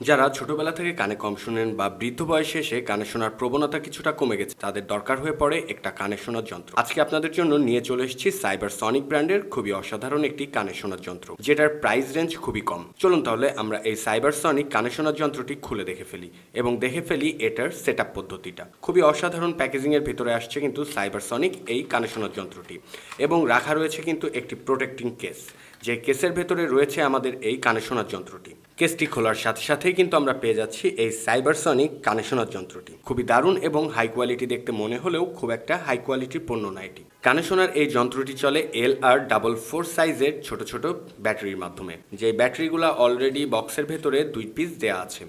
যারা ছোটবেলা থেকে কানে কম শুনেন বা বৃদ্ধ বয়সে এসে কানে শোনার প্রবণতা কিছুটা কমে গেছে, তাদের দরকার হয়ে পড়ে একটা কানে শোনার যন্ত্র। আজকে আপনাদের জন্য নিয়ে চলে এসেছি সাইবার সনিক ব্র্যান্ডের খুবই অসাধারণ একটি কানে শোনার যন্ত্র, যেটার প্রাইস রেঞ্জ খুবই কম। চলুন তাহলে আমরা এই সাইবার সনিক কানে শোনার যন্ত্রটি খুলে দেখে ফেলি এবং দেখে ফেলি এটার সেট পদ্ধতিটা। খুবই অসাধারণ প্যাকেজিং এর ভেতরে আসছে কিন্তু সাইবার সনিক এই কানে শোনার যন্ত্রটি এবং রাখা রয়েছে কিন্তু একটি প্রোটেক্টিং কেস, যে কেসের ভেতরে রয়েছে আমাদের এই কানে শোনার যন্ত্রটি। কেসটি খোলার সাথে সাথেই কিন্তু আমরা পেয়ে যাচ্ছি এই সাইবারসনিক কানেশনার যন্ত্রটি। খুবই দারুণ এবং হাই কোয়ালিটি দেখতে মনে হলেও খুব একটা হাই কোয়ালিটির পণ্য না এটি। কানেশনার এই যন্ত্রটি চলে এল আর ডাবল ফোর সাইজের ছোট ছোট ব্যাটারির মাধ্যমে। যে ব্যাটারিগুলো অলরেডি বক্সের ভেতরে দুই পিস দেয়া আছে।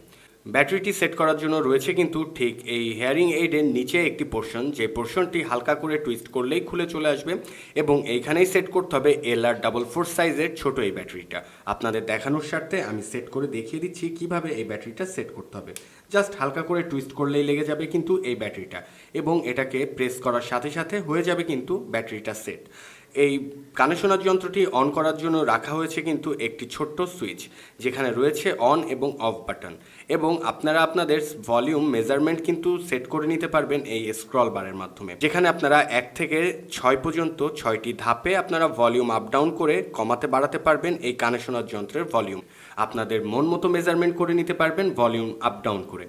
ব্যাটারিটি সেট করার জন্য রয়েছে কিন্তু ঠিক এই হেয়ারিং এইডের নিচে একটি পোর্শন যে পোর্শনটি হালকা করে টুইস্ট করলেই খুলে চলে আসবে এবং এইখানেই সেট করতে হবে এল আর ডাবল ফোর সাইজের ছোট এই ব্যাটারিটা। আপনাদের দেখানোর স্বার্থে আমি সেট করে দেখিয়ে দিচ্ছি কীভাবে এই ব্যাটারিটা সেট করতে হবে। জাস্ট হালকা করে টুইস্ট করলেই লেগে যাবে কিন্তু এই ব্যাটারিটা এবং এটাকে প্রেস করার সাথে সাথে হয়ে যাবে কিন্তু ব্যাটারিটা সেট এই কানে শোনার যন্ত্রটি অন করার জন্য রাখা হয়েছে কিন্তু একটি ছোট্ট সুইচ, যেখানে রয়েছে অন এবং অফ বাটন। এবং আপনারা আপনাদের ভলিউম মেজারমেন্ট কিন্তু সেট করে নিতে পারবেন এই স্ক্রল বারের মাধ্যমে। যেখানে আপনারা এক থেকে ছয় পর্যন্ত ছয়টি ধাপে আপনারা ভলিউম আপ ডাউন করে কমাতে বাড়াতে পারবেন এই কানে শোনার যন্ত্রের ভলিউম। আপনাদের মন মতো মেজারমেন্ট করে নিতে পারবেন ভলিউম আপ ডাউন করে।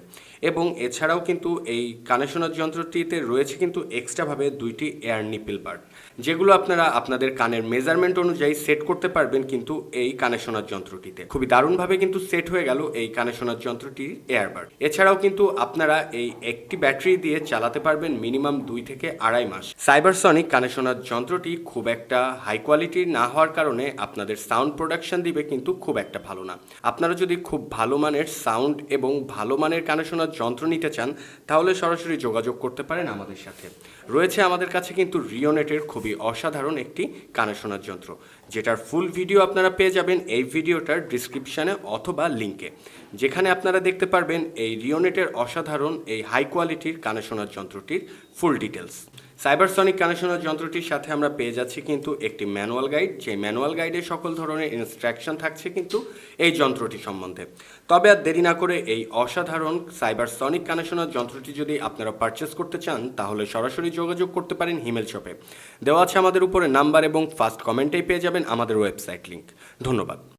এবং এছাড়াও কিন্তু এই কানে শোনার যন্ত্রটিতে রয়েছে কিন্তু এক্সট্রাভাবে দুইটি এয়ার নিপিল বার, যেগুলো আপনারা আপনাদের কানের মেজারমেন্ট অনুযায়ী সেট করতে পারবেন কিন্তু এই কানে শোনার যন্ত্রটিতে। খুবই দারুণভাবে কিন্তু সেট হয়ে গেল এই কানে শোনার যন্ত্রটির এয়ারবার এছাড়াও কিন্তু আপনারা এই একটি ব্যাটারি দিয়ে চালাতে পারবেন মিনিমাম দুই থেকে আড়াই মাস। সাইবারসনিক কানে শোনার যন্ত্রটি খুব একটা হাই কোয়ালিটির না হওয়ার কারণে আপনাদের সাউন্ড প্রোডাকশন দিবে কিন্তু খুব একটা ভালো না। আপনারা যদি খুব ভালো মানের সাউন্ড এবং ভালো মানের কানে শোনার যন্ত্র নিতে চান, তাহলে সরাসরি যোগাযোগ করতে পারেন আমাদের সাথে। রয়েছে আমাদের কাছে কিন্তু রিওনেটের খুবই অসাধারণ একটি কানে শোনার যন্ত্র। যেটার ফুল ভিডিও আপনারা পেয়ে যাবেন এই ভিডিওটার ডিসক্রিপশানে অথবা লিঙ্কে যেখানে আপনারা দেখতে পারবেন এই রিওনেটের অসাধারণ এই হাই কোয়ালিটির কানে শোনার যন্ত্রটির ফুল ডিটেলস সাইবারসনিক কানেকশনের যন্ত্রটির সাথে আমরা পেয়ে যাচ্ছি কিন্তু একটি ম্যানুয়াল গাইড যে ম্যানুয়াল গাইডে সকল ধরনের ইনস্ট্রাকশন থাকছে কিন্তু এই যন্ত্রটি সম্বন্ধে। তবে আর দেরি না করে এই অসাধারণ সাইবারসনিক কানেকশনের যন্ত্রটি যদি আপনারা পারচেস করতে চান, তাহলে সরাসরি যোগাযোগ করতে পারেন হিমেল শপে। দেওয়া আছে আমাদের উপরে নাম্বার এবং ফার্স্ট কমেন্টেই পেয়ে যাবেন আমাদের ওয়েবসাইট লিঙ্ক ধন্যবাদ।